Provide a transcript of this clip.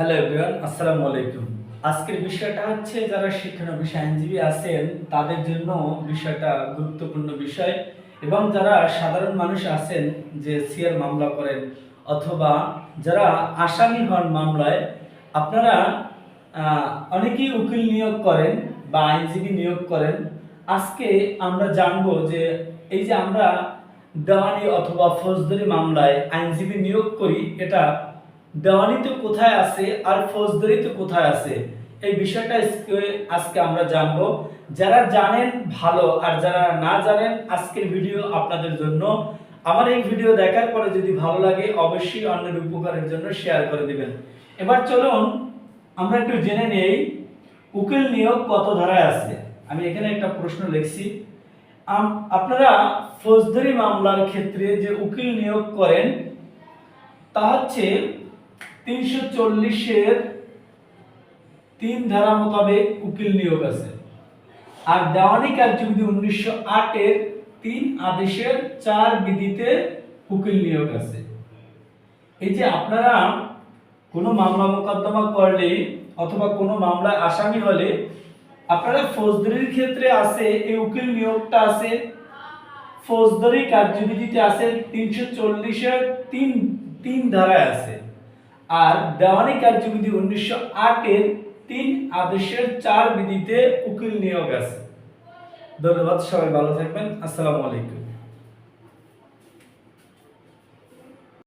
Hello everyone, আসসালামু আলাইকুম। আজকের বিষয়টা হচ্ছে, যারা শিক্ষানবিশ আইনজীবী আছেন, তাদের জন্য বিষয়টা গুরুত্বপূর্ণ বিষয় এবং যারা সাধারণ মানুষ আছেন, যে সিআর মামলা করেন অথবা যারা আসামি হন মামলায়, আপনারা অনেকেই উকিল নিয়োগ করেন বা আইনজীবী নিয়োগ করেন। আজকে আমরা জানব যে, এই যে আমরা দেওয়ানি অথবা ফৌজদারি মামলায় আইনজীবী নিয়োগ করি, এটা দেওয়ানিতে কোথায় আছে আর ফৌজদারি তো কোথায় আছে? এই বিষয়টা আজকে- আমরা জানব। যারা জানেন, ভালো। আর যারা না জানেন, আজকের ভিডিও আপনাদের জন্য। আমার এই ভিডিও দেখার পরে যদি ভালো লাগে, অবশ্যই অন্যের উপকারের জন্য শেয়ার করে দিবেন। এবার চলুন, আমরা একটু জেনে নেই, উকিল নিয়োগ কত ধারায় আছে? আমি এখানে একটা প্রশ্ন লিখছি। আপনারা ফৌজদারি মামলার ক্ষেত্রে যে উকিল নিয়োগ করেন, তা হচ্ছে তিনশো চল্লিশের তিন ধারা মোতাবেক উকিল নিয়োগ আছে। আর দেওয়ানি কার্যবিধি উনিশশো আটের তিন আদেশের চার বিধিতে উকিল নিয়োগ আছে। এই যে আপনারা কোনো মামলা মোকদ্দমা করলে অথবা কোনো মামলায় আসামি হলে আপনারা ফৌজদারির ক্ষেত্রে আছে, এই উকিল নিয়োগটা আছে। ফৌজদারি কার্যবিধিতে আছে, তিনশো চল্লিশের তিন তিন ধারায় আছে। আর দেওয়ানি কার্যবিধি উনিশশো আটের তিন আদেশের চার বিধিতে উকিল নিয়োগ আছে। ধন্যবাদ, সবাই ভালো থাকবেন। আসসালামু আলাইকুম।